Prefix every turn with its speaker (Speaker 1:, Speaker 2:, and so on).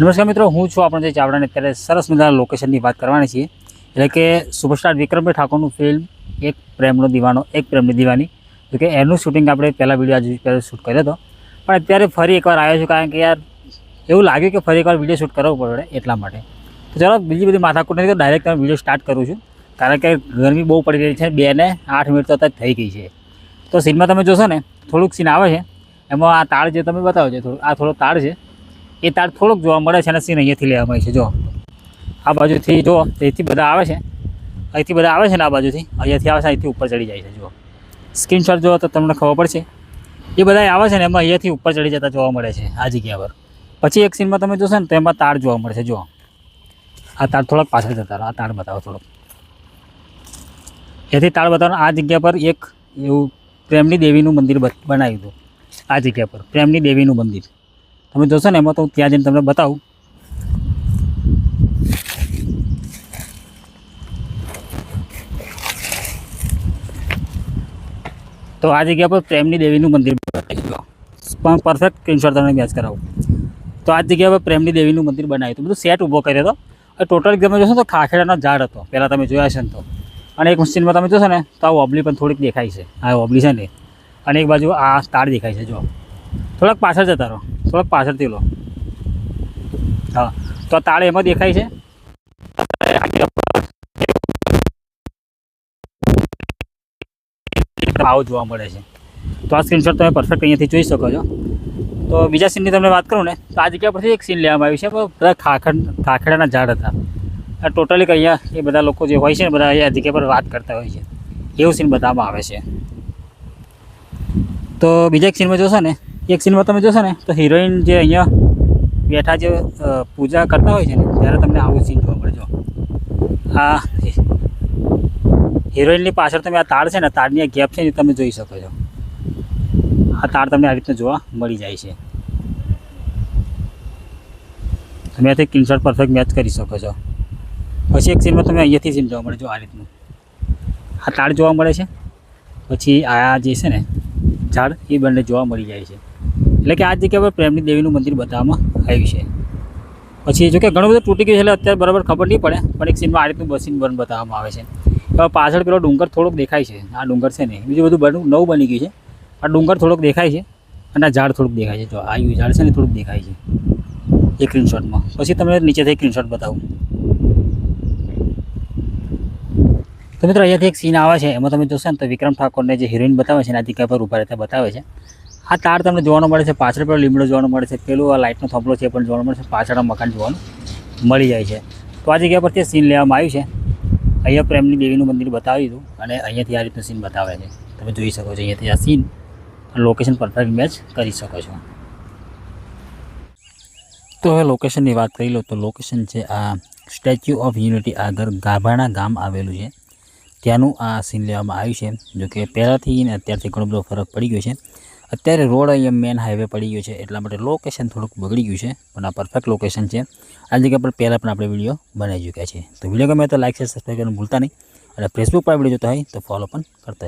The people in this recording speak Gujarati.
Speaker 1: નમસ્કાર મિત્રો, હું છું આપણે જે ચાવડાને અત્યારે સરસ મજાના લોકેશનની વાત કરવાની છીએ. એટલે કે સુપરસ્ટાર વિક્રમભાઈ ઠાકોરનું ફિલ્મ એક પ્રેમનો દીવાનો, એક પ્રેમની દીવાની. તો કે એનું શૂટિંગ આપણે પહેલાં વીડિયો આજે પહેલાં શૂટ કર્યો હતો. પણ અત્યારે ફરી એકવાર આવ્યો છું કારણ કે યાર, એવું લાગ્યું કે ફરી એકવાર વીડિયો શૂટ કરવો પડે એટલા માટે. તો ચાલો, બીજી બધી માથાકૂટ નથી તો ડાયરેક્ટ તમે વીડિયો સ્ટાર્ટ કરું છું. કારણ કે ગરમી બહુ પડી રહી છે, બે ને આઠ મિનિટ તો અત્યારે થઈ ગઈ છે. તો સીનમાં તમે જોશો ને, થોડુંક સીન આવે છે. એમાં આ તાળ જે તમે બતાવો છો, થોડું આ થોડો તાળ છે. એ તાર થોડોક જોવા મળે છે અને સીન અહીંયાથી લેવામાં આવે છે, જો. આ બાજુથી, જો, અહીંથી બધા આવે છે. અહીંથી બધા આવે છે ને આ બાજુથી. અહીંયાથી આવે છે, અહીંથી ઉપર ચડી જાય છે, જો. સ્ક્રીનશોટ જુઓ તો તમને ખબર પડશે. એ બધા આવે છે ને એમાં અહીંયાથી ઉપર ચડી જતા જોવા મળે છે, આ જગ્યા પર. પછી એક સીનમાં તમે જોશો ને તો એમાં તાર જોવા મળશે જુઓ આ તાર થોડાક પાછળ જતા આ તાર બતાવો થોડોક. એથી તાળ બતાવો આ જગ્યા પર એક એવું પ્રેમની દેવીનું મંદિર બનાવ્યું હતું. આ જગ્યા પર, પ્રેમની દેવીનું મંદિર. તમે જોશો ને એમાં તો ત્યાં જઈને તમને બતાવું. તો આ જગ્યા પર પ્રેમની દેવીનું મંદિર પણ પરફેક્ટ સ્ક્રીનશોટ તમને મેચ કરાવું. તો આ જગ્યા પર પ્રેમની દેવીનું મંદિર બનાવ્યું હતું. બધું સેટ ઊભો કર્યો હતો. ટોટલ તમે જોશો તો ખાખેડાનો ઝાડ હતો. પહેલાં તમે જોયા છે ને તો. અને એક મશીનમાં તમે જોશો ને તો આ ઓબલી પણ થોડીક દેખાય છે. આ ઓબલી છે ને. અને એક બાજુ આ તાર દેખાય છે જો થોડાક પાછળ જતા રહો. થોડાક પાછળથી લો. હા. તો તાળ એમાં દેખાય છે? આવું જોવા મળે છે. તો આ સ્ક્રીનશોટ તમે પરફેક્ટ અહીંયાથી જોઈ શકો છો. તો બીજા સીનની તમને વાત કરું ને, તો આ જગ્યા પરથી એક સીન લેવામાં આવ્યું છે. બધા ખાખડ, ખાખડાના ઝાડ હતા. આ ટોટલી અહીંયા એ બધા લોકો જે હોય છે ને, બધા અહીંયા જગ્યા પર વાત કરતા હોય છે. એવું સીન બતાવવામાં આવે છે. તો બીજા એક સીનમાં જોશો ને એક સીનમાં તમે જોશો ને, તો હિરોઈન જે અહીંયા બેઠા જે પૂજા કરતા હોય છે ને, ત્યારે તમને આવું સીન જોવા મળજો હા હિરોઈનની પાછળ તમે આ તાર છે ને તારની ગેપ છે ને તમે જોઈ શકો છો. આ તાર તમને આ રીતના જોવા મળી જાય છે. તમે આથી સ્ક્રીનશોટ પરફેક્ટ મેચ કરી શકો છો. પછી એક સીનમાં તમે અહીંયાથી સીન જોવા મળે આ રીતનું. આ તાર જોવા મળે છે. પછી આ જે છે ને, ઝાડ, એ બંને જોવા મળી જાય છે. એટલે કે આ જગ્યા પર પ્રેમની દેવીનું મંદિર બતાવવામાં આવ્યું છે. પછી જો કે ઘણું બધું તૂટી ગયું છે એટલે અત્યારે બરાબર ખબર નહીં પડે, પણ એક સીનમાં આ રીતનું બસીન બન બતાવવામાં આવે છે. પાછળ પેલો ડુંગર થોડોક દેખાય છે. આ ડુંગર છે ને, બીજું બધું બનવું, નવું બની ગયું છે. આ ડુંગર થોડોક દેખાય છે અને આ ઝાડ થોડુંક દેખાય છે. જો આ ઝાડ છે ને થોડુંક દેખાય છે. એ સ્ક્રીનશોટમાં. પછી તમને નીચેથી સ્ક્રીનશોટ બતાવું. તો મિત્રો અહીંયાથી એક સીન આવે છે. એમાં તમે જોશો ને તો વિક્રમ ઠાકોરને જે હિરોઈન બતાવે છે ને આ જગ્યા પર ઊભા રહેતા બતાવે છે. આ તાર તમને જોવાનો મળે છે, પાછળ પેલો લીમડો જોવાનો મળે છે, પેલું આ લાઇટનો થાંભલો છે પણ જોવા મળે છે, પાછળના મકાન જોવાનું મળી જાય છે. તો આ જગ્યા પરથી સીન લેવામાં આવ્યું છે. અહીંયા પ્રેમની દેવીનું મંદિર બતાવ્યું હતું અને અહીંયાથી આ રીતનું સીન બતાવે છે. તમે જોઈ શકો છો અહીંયાથી આ સીન લોકેશન પરફેક્ટ મેચ કરી શકો છો. તો હવે લોકેશનની વાત કરી લો તો લોકેશન છે આ સ્ટેચ્યુ ઓફ યુનિટી આગળ ગાભાણા ગામ આવેલું છે. ત્યાંનું આ સીન લેવામાં આવ્યું છે. જો કે પહેલાંથી અને અત્યારથી ઘણો બધો ફરક પડી ગયો છે. અત્યારે રોડ અહીંયા મેન હાઈવે પડી ગયો છે, એટલા માટે લોકેશન થોડુંક બગડી ગયું છે, પણ આ પરફેક્ટ લોકેશન છે. આ જગ્યા પર પહેલાં પણ આપણે વીડિયો બનાવી ચૂક્યા છે તો વીડિયો ગમે તો લાઈક છે સબસ્ક્રાઈબ કરવાનું ભૂલતા નહીં. અને ફેસબુક પર વીડિયો જોતા હોય તો ફોલો પણ કરતા